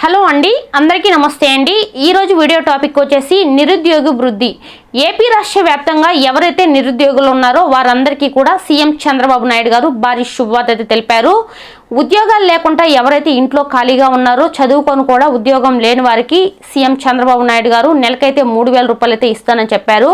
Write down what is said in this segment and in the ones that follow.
Hello అండి అందరికీ నమస్తే అండి. ఈరోజు వీడియో టాపిక్ వచ్చేసి నిరుద్యోగ వృద్ధి. ఏపీ రాష్ట్ర వ్యాప్తంగా ఎవరైతే నిరుద్యోగులు ఉన్నారో వారందరికీ కూడా సీఎం చంద్రబాబు నాయుడు గారు భారీ శుభవార్త అయితే తెలిపారు. ఉద్యోగాలు లేకుండా ఎవరైతే ఇంట్లో ఖాళీగా ఉన్నారో చదువుకొని కూడా ఉద్యోగం లేని వారికి సీఎం చంద్రబాబు నాయుడు గారు నెలకైతే మూడు వేల రూపాయలు అయితే ఇస్తానని చెప్పారు.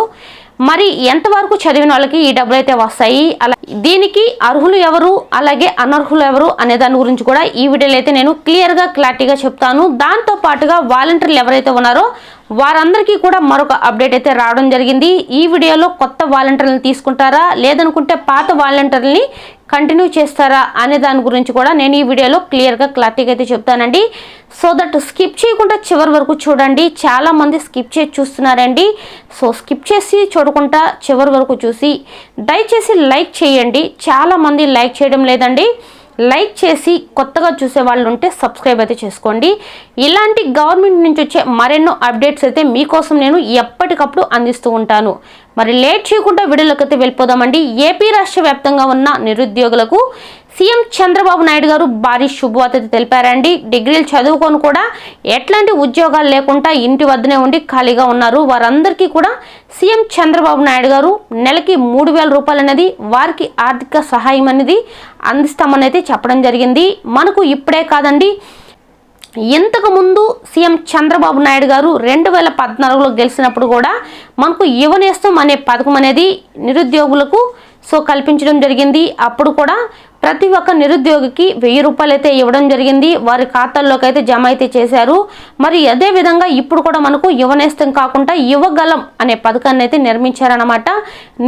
మరి ఎంతవరకు చదివిన వాళ్ళకి ఈ డబ్బులు అయితే వస్తాయి? అలా దీనికి అర్హులు ఎవరు? అలాగే అనర్హులు ఎవరు? అనే దాని గురించి కూడా ఈ వీడియోలో అయితే నేను క్లియర్గా క్లారిటీగా చెప్తాను. దాంతో పాటుగా వాలంటీర్లు ఎవరైతే ఉన్నారో వారందరికీ కూడా మరొక అప్డేట్ అయితే రావడం జరిగింది. ఈ వీడియోలో కొత్త వాలంటీర్లను తీసుకుంటారా? లేదనుకుంటే పాత వాలంటీర్లని కంటిన్యూ చేస్తారా? అనే దాని గురించి కూడా నేను ఈ వీడియోలో క్లియర్గా క్లారిటీగా అయితే చెప్తానండి. సో దట్ స్కిప్ చేయకుండా చివరి వరకు చూడండి. చాలామంది స్కిప్ చేసి చూస్తున్నారండి. సో స్కిప్ చేసి చూడకుండా చివరి వరకు చూసి దయచేసి లైక్ చేయండి. చాలామంది లైక్ చేయడం లేదండి. లైక్ చేసి కొత్తగా చూసే వాళ్ళు ఉంటే సబ్స్క్రైబ్ అయితే చేసుకోండి. ఇలాంటి గవర్నమెంట్ నుంచి వచ్చే మరెన్నో అప్డేట్స్ అయితే మీకోసం నేను ఎప్పటికప్పుడు అందిస్తూ ఉంటాను. మరి లేట్ చేయకుండా వీడియోలోకి అయితే వెళ్ళిపోదామండి. ఏపీ రాష్ట్ర వ్యాప్తంగా ఉన్న నిరుద్యోగులకు సీఎం చంద్రబాబు నాయుడు గారు భారీ శుభవార్త తెలిపారండి. డిగ్రీలు చదువుకొని కూడా ఎట్లాంటి ఉద్యోగాలు లేకుండా ఇంటి వద్దనే ఉండి ఖాళీగా ఉన్నారు. వారందరికీ కూడా సీఎం చంద్రబాబు నాయుడు గారు నెలకి మూడు వేల రూపాయలు అనేది వారికి ఆర్థిక సహాయం అనేది అందిస్తామని అయితే చెప్పడం జరిగింది. మనకు ఇప్పుడే కాదండి ఇంతకు ముందు సీఎం చంద్రబాబు నాయుడు గారు రెండు వేల పద్నాలుగులో గెలిచినప్పుడు కూడా మనకు యువనేస్తం అనే పథకం అనేది నిరుద్యోగులకు సో కల్పించడం జరిగింది. అప్పుడు కూడా ప్రతి ఒక్క నిరుద్యోగికి వెయ్యి రూపాయలు అయితే ఇవ్వడం జరిగింది. వారి ఖాతాల్లోకి అయితే జమ అయితే చేశారు. మరి అదే విధంగా ఇప్పుడు కూడా మనకు యువనేస్తం కాకుండా యువగలం అనే పథకాన్ని అయితే నిర్మించారనమాట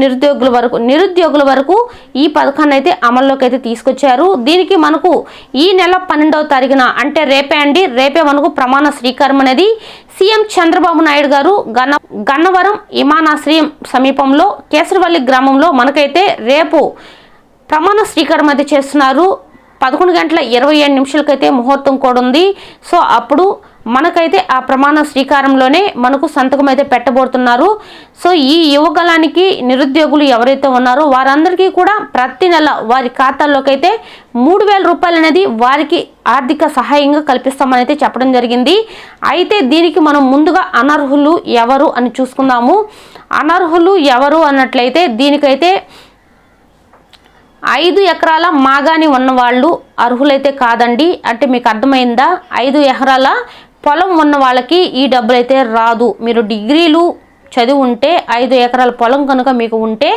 నిరుద్యోగుల వరకు నిరుద్యోగుల వరకు ఈ పథకాన్ని అయితే అమల్లోకి అయితే తీసుకొచ్చారు. దీనికి మనకు ఈ నెల పన్నెండవ తారీఖున అంటే రేపే అండి. రేపే మనకు ప్రమాణ స్వీకారం అనేది. సీఎం చంద్రబాబు నాయుడు గారు గన్న గన్నవరం విమానాశ్రయం సమీపంలో కేసరవల్లి గ్రామంలో మనకైతే రేపు ప్రమాణ స్వీకారం అయితే చేస్తున్నారు. పదకొండు గంటల ఇరవై ఏడు నిమిషాలకైతే ముహూర్తం కూడా ఉంది. సో అప్పుడు మనకైతే ఆ ప్రమాణ స్వీకారంలోనే మనకు సంతకం అయితే పెట్టబోతున్నారు. సో ఈ యువగలానికి నిరుద్యోగులు ఎవరైతే ఉన్నారో వారందరికీ కూడా ప్రతి నెల వారి ఖాతాల్లోకి అయితే మూడు వేల రూపాయలు అనేది వారికి ఆర్థిక సహాయంగా కల్పిస్తామని అయితే చెప్పడం జరిగింది. అయితే దీనికి మనం ముందుగా అనర్హులు ఎవరు అని చూసుకుందాము. అనర్హులు ఎవరు అన్నట్లయితే దీనికైతే ఐదు ఎకరాల మాగాని ఉన్నవాళ్ళు అర్హులైతే కాదండి. అంటే మీకు అర్థమైందా? ఐదు ఎకరాల పొలం ఉన్న వాళ్ళకి ఈ డబ్బులు అయితే రాదు. మీరు డిగ్రీలు చదివి ఉంటే ఐదు ఎకరాల పొలం కనుక మీకు ఉంటే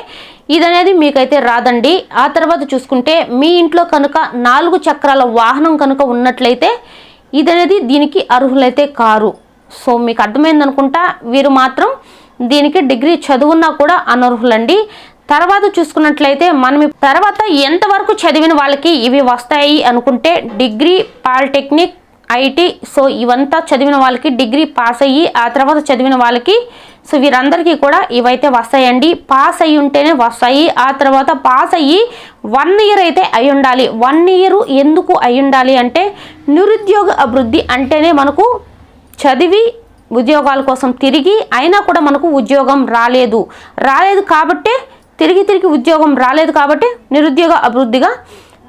ఇదనేది మీకైతే రాదండి. ఆ తర్వాత చూసుకుంటే మీ ఇంట్లో కనుక నాలుగు చక్రాల వాహనం కనుక ఉన్నట్లయితే ఇదనేది దీనికి అర్హులైతే కారు. సో మీకు అర్థమైంది అనుకుంటా వీరు మాత్రం దీనికి డిగ్రీ చదువున్నా కూడా అనర్హులండి. తర్వాత చూసుకున్నట్లయితే మనం తర్వాత ఎంతవరకు చదివిన వాళ్ళకి ఇవి వస్తాయి అనుకుంటే డిగ్రీ పాలిటెక్నిక్ ఐటీ సో ఇవంతా చదివిన వాళ్ళకి డిగ్రీ పాస్ అయ్యి ఆ తర్వాత చదివిన వాళ్ళకి సో వీరందరికీ కూడా ఇవైతే వస్తాయండి. పాస్ అయ్యి ఉంటేనే వస్తాయి. ఆ తర్వాత పాస్ అయ్యి వన్ ఇయర్ అయితే అయి ఉండాలి. వన్ ఇయర్ ఎందుకు అయి ఉండాలి అంటే నిరుద్యోగ అభివృద్ధి అంటేనే మనకు చదివి ఉద్యోగాల కోసం తిరిగి అయినా కూడా మనకు ఉద్యోగం రాలేదు. రాలేదు కాబట్టే తిరిగి తిరిగి ఉద్యోగం రాలేదు కాబట్టి నిరుద్యోగ అభివృద్ధిగా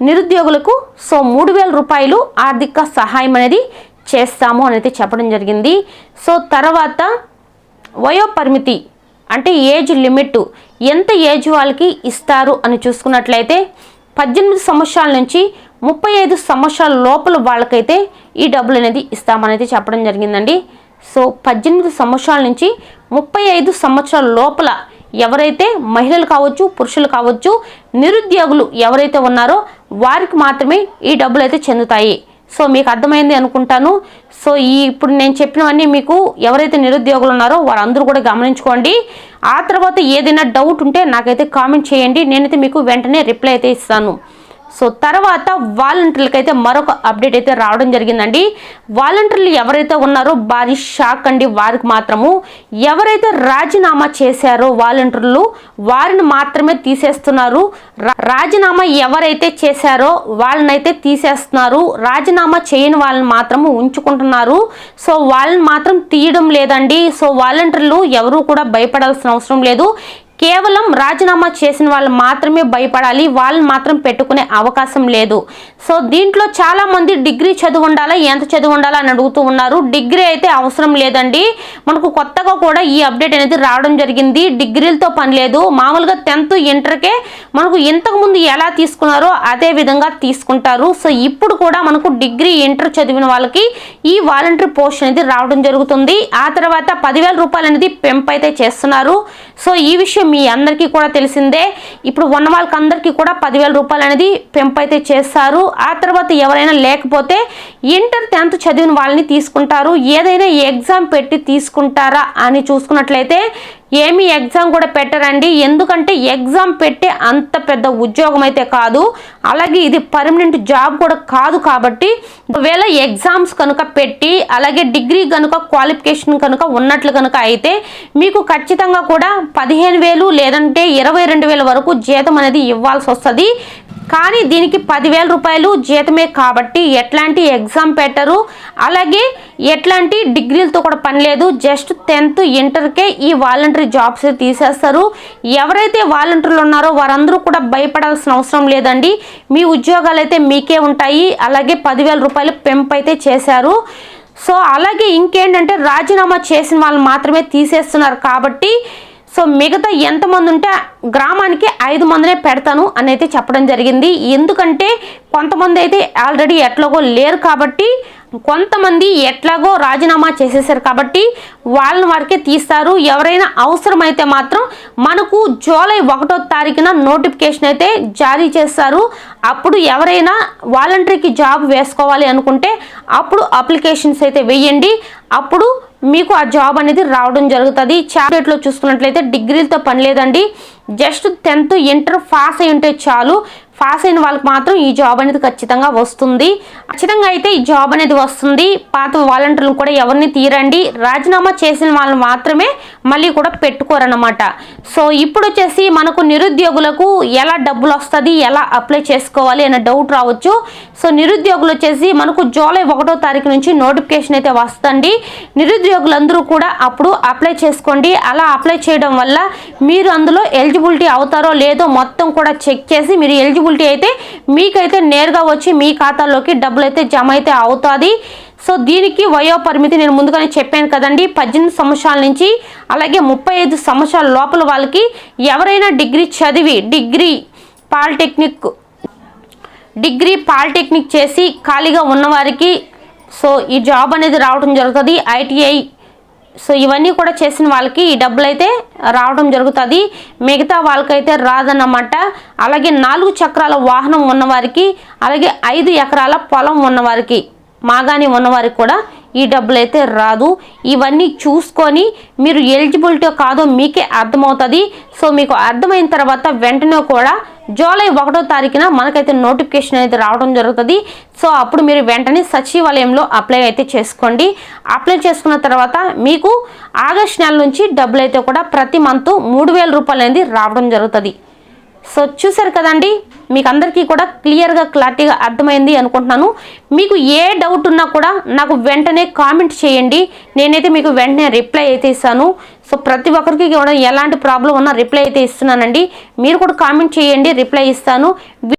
నిరుద్యోగులకు సో మూడు వేల రూపాయలు ఆర్థిక సహాయం అనేది చేస్తాము అనేది చెప్పడం జరిగింది. సో తర్వాత వయో పరిమితి అంటే ఏజ్ లిమిట్ ఎంత ఏజ్ వాళ్ళకి ఇస్తారు అని చూసుకున్నట్లయితే పద్దెనిమిది సంవత్సరాల నుంచి ముప్పై ఐదు సంవత్సరాల లోపల వాళ్ళకైతే ఈ డబ్బులు అనేది ఇస్తామనేది చెప్పడం జరిగిందండి. సో పద్దెనిమిది సంవత్సరాల నుంచి ముప్పై ఐదు సంవత్సరాల లోపల ఎవరైతే మహిళలు కావచ్చు పురుషులు కావచ్చు నిరుద్యోగులు ఎవరైతే ఉన్నారో వారికి మాత్రమే ఈ డబ్బులు అయితే చెందుతాయి. సో మీకు అర్థమైంది అనుకుంటాను. సో ఈ ఇప్పుడు నేను చెప్పినవన్నీ మీకు ఎవరైతే నిరుద్యోగులు ఉన్నారో వారందరూ కూడా గమనించుకోండి. ఆ తర్వాత ఏదైనా డౌట్ ఉంటే నాకైతే కామెంట్ చేయండి. నేనైతే మీకు వెంటనే రిప్లై అయితే ఇస్తాను. సో తర్వాత వాలంటీర్లకు అయితే మరొక అప్డేట్ అయితే రావడం జరిగిందండి. వాలంటీర్లు ఎవరైతే ఉన్నారో భారీ షాక్ అండి. వారికి మాత్రము ఎవరైతే రాజీనామా చేశారో వాలంటీర్లు వారిని మాత్రమే తీసేస్తున్నారు. రాజీనామా ఎవరైతే చేశారో వాళ్ళనైతే తీసేస్తున్నారు. రాజీనామా చేయని వాళ్ళని మాత్రము ఉంచుకుంటున్నారు. సో వాళ్ళని మాత్రం తీయడం లేదండి. సో వాలంటీర్లు ఎవరు కూడా భయపడాల్సిన అవసరం లేదు. కేవలం రాజీనామా చేసిన వాళ్ళు మాత్రమే భయపడాలి వాళ్ళని మాత్రం పెట్టుకునే అవకాశం లేదు. సో దీంట్లో చాలామంది డిగ్రీ చదువు ఉండాలా ఎంత చదువు ఉండాలా అని అడుగుతూ ఉన్నారు. డిగ్రీ అయితే అవసరం లేదండి. మనకు కొత్తగా కూడా ఈ అప్డేట్ అనేది రావడం జరిగింది. డిగ్రీలతో పని లేదు. మామూలుగా టెన్త్ ఇంటర్కే మనకు ఇంతకుముందు ఎలా తీసుకున్నారో అదే విధంగా తీసుకుంటారు. సో ఇప్పుడు కూడా మనకు డిగ్రీ ఇంటర్ చదివిన వాళ్ళకి ఈ వాలంటరీ పోస్ట్ అనేది రావడం జరుగుతుంది. ఆ తర్వాత పదివేల రూపాయలు అనేది పెంపు అయితే చేస్తున్నారు. సో ఈ విషయం మీ అందరికీ కూడా తెలిసిందే. ఇప్పుడు ఉన్న వాళ్ళకి అందరికీ కూడా పదివేల రూపాయలు అనేది పెంపు అయితే చేస్తారు. ఆ తర్వాత ఎవరైనా లేకపోతే ఇంటర్ టెన్త్ చదివిన వాళ్ళని తీసుకుంటారు. ఏదైనా ఎగ్జామ్ పెట్టి తీసుకుంటారా అని చూసుకున్నట్లయితే ఏమి ఎగ్జామ్ కూడా పెట్టరండి. ఎందుకంటే ఎగ్జామ్ పెట్టే అంత పెద్ద ఉద్యోగం అయితే కాదు. అలాగే ఇది పర్మనెంట్ జాబ్ కూడా కాదు కాబట్టి ఒకవేళ ఎగ్జామ్స్ కనుక పెట్టి అలాగే డిగ్రీ కనుక క్వాలిఫికేషన్ కనుక ఉన్నట్లు కనుక అయితే మీకు ఖచ్చితంగా కూడా పదిహేను వేలు లేదంటే ఇరవై రెండు వేల వరకు జీతం అనేది ఇవ్వాల్సి వస్తుంది. కానీ దీనికి పదివేల రూపాయలు జీతమే కాబట్టి ఎట్లాంటి ఎగ్జామ్ పెట్టరు. అలాగే ఎట్లాంటి డిగ్రీలతో కూడా పని లేదు. జస్ట్ టెన్త్ ఇంటర్కే ఈ వాలంటరీ జాబ్స్ తీసేస్తారు. ఎవరైతే వాలంటీర్లు ఉన్నారో వారందరూ కూడా భయపడాల్సిన అవసరం లేదండి. మీ ఉద్యోగాలు అయితే మీకే ఉంటాయి. అలాగే పదివేల రూపాయలు పెంపు అయితే చేశారు. సో అలాగే ఇంకేంటంటే రాజీనామా చేసిన వాళ్ళు మాత్రమే తీసేస్తున్నారు కాబట్టి సో మిగతా ఎంతమంది ఉంటే గ్రామానికి ఐదు మందినే పెడతాను అని అయితే చెప్పడం జరిగింది. ఎందుకంటే కొంతమంది అయితే ఆల్రెడీ ఎట్లాగో లేరు కాబట్టి కొంతమంది ఎట్లాగో రాజీనామా చేసేసారు కాబట్టి వాళ్ళని వారికే తీస్తారు. ఎవరైనా అవసరమైతే మాత్రం మనకు జూలై ఒకటో తారీఖున నోటిఫికేషన్ అయితే జారీ చేస్తారు. అప్పుడు ఎవరైనా వాలంటరీకి జాబ్ వేసుకోవాలి అనుకుంటే అప్పుడు అప్లికేషన్స్ అయితే వేయండి. అప్పుడు మీకు ఆ జాబ్ అనేది రావడం జరుగుతుంది. చాప్లెట్లో చూసుకున్నట్లయితే డిగ్రీలతో పని లేదండి. జస్ట్ టెన్త్ ఇంటర్ పాస్ అయి ఉంటే చాలు. పాస్ అయిన వాళ్ళకి మాత్రం ఈ జాబ్ అనేది ఖచ్చితంగా వస్తుంది. ఖచ్చితంగా అయితే ఈ జాబ్ అనేది వస్తుంది. పాత వాలంటీర్లు కూడా ఎవరిని తీరండి. రాజీనామా చేసిన వాళ్ళని మాత్రమే మళ్ళీ కూడా పెట్టుకోరన్నమాట. సో ఇప్పుడు వచ్చేసి మనకు నిరుద్యోగులకు ఎలా డబ్బులు వస్తుంది? ఎలా అప్లై చేసుకోవాలి? అనే డౌట్ రావచ్చు. సో నిరుద్యోగులు వచ్చేసి మనకు జూలై ఒకటో తారీఖు నుంచి నోటిఫికేషన్ అయితే వస్తుంది నిరుద్యోగులందరూ కూడా అప్పుడు అప్లై చేసుకోండి. అలా అప్లై చేయడం వల్ల మీరు అందులో ఎలిజిబిలిటీ అవుతారో లేదో మొత్తం కూడా చెక్ చేసి మీరు ఎలిజిబిలిటీ అయితే మీకైతే నేరుగా వచ్చి మీ ఖాతాలోకి డబ్బులు అయితే జమ అయితే అవుతుంది. సో దీనికి వయో పరిమితి నేను ముందుగానే చెప్పాను కదండి. పద్దెనిమిది సంవత్సరాల నుంచి అలాగే ముప్పై ఐదు సంవత్సరాల లోపల వాళ్ళకి ఎవరైనా డిగ్రీ చదివి డిగ్రీ పాలిటెక్నిక్ డిగ్రీ పాలిటెక్నిక్ చేసి ఖాళీగా ఉన్నవారికి సో ఈ జాబ్ అనేది రావడం జరుగుతుంది. ఐటీఐ సో ఇవన్నీ కూడా చేసిన వాళ్ళకి ఈ డబ్బులు అయితే రావడం జరుగుతుంది. మిగతా వాళ్ళకైతే రాదన్నమాట. అలాగే నాలుగు చక్రాల వాహనం ఉన్నవారికి అలాగే ఐదు ఎకరాల పొలం ఉన్నవారికి మాగాని ఉన్నవారికి కూడా ఈ డబ్బులు అయితే రాదు. ఇవన్నీ చూసుకొని మీరు ఎలిజిబిలిటీ కాదో మీకే అర్థమవుతుంది. సో మీకు అర్థమైన తర్వాత వెంటనే కూడా జూలై ఒకటో తారీఖున మనకైతే నోటిఫికేషన్ అయితే రావడం జరుగుతుంది. సో అప్పుడు మీరు వెంటనే సచివాలయంలో అప్లై అయితే చేసుకోండి. అప్లై చేసుకున్న తర్వాత మీకు ఆగస్ట్ నెల నుంచి డబ్బులు అయితే కూడా ప్రతి మంత్ మూడు వేల రూపాయలు అనేది రావడం జరుగుతుంది. సో చూసారు కదండి? మీకు అందరికీ కూడా క్లియర్గా క్లారిటీగా అర్థమైంది అనుకుంటున్నాను. మీకు ఏ డౌట్ ఉన్నా కూడా నాకు వెంటనే కామెంట్ చేయండి. నేనైతే మీకు వెంటనే రిప్లై అయితే ఇస్తాను. సో ప్రతి ఒక్కరికి కూడా ఎలాంటి ప్రాబ్లం ఉన్నా రిప్లై అయితే ఇస్తున్నానండి. మీరు కూడా కామెంట్ చేయండి రిప్లై ఇస్తాను.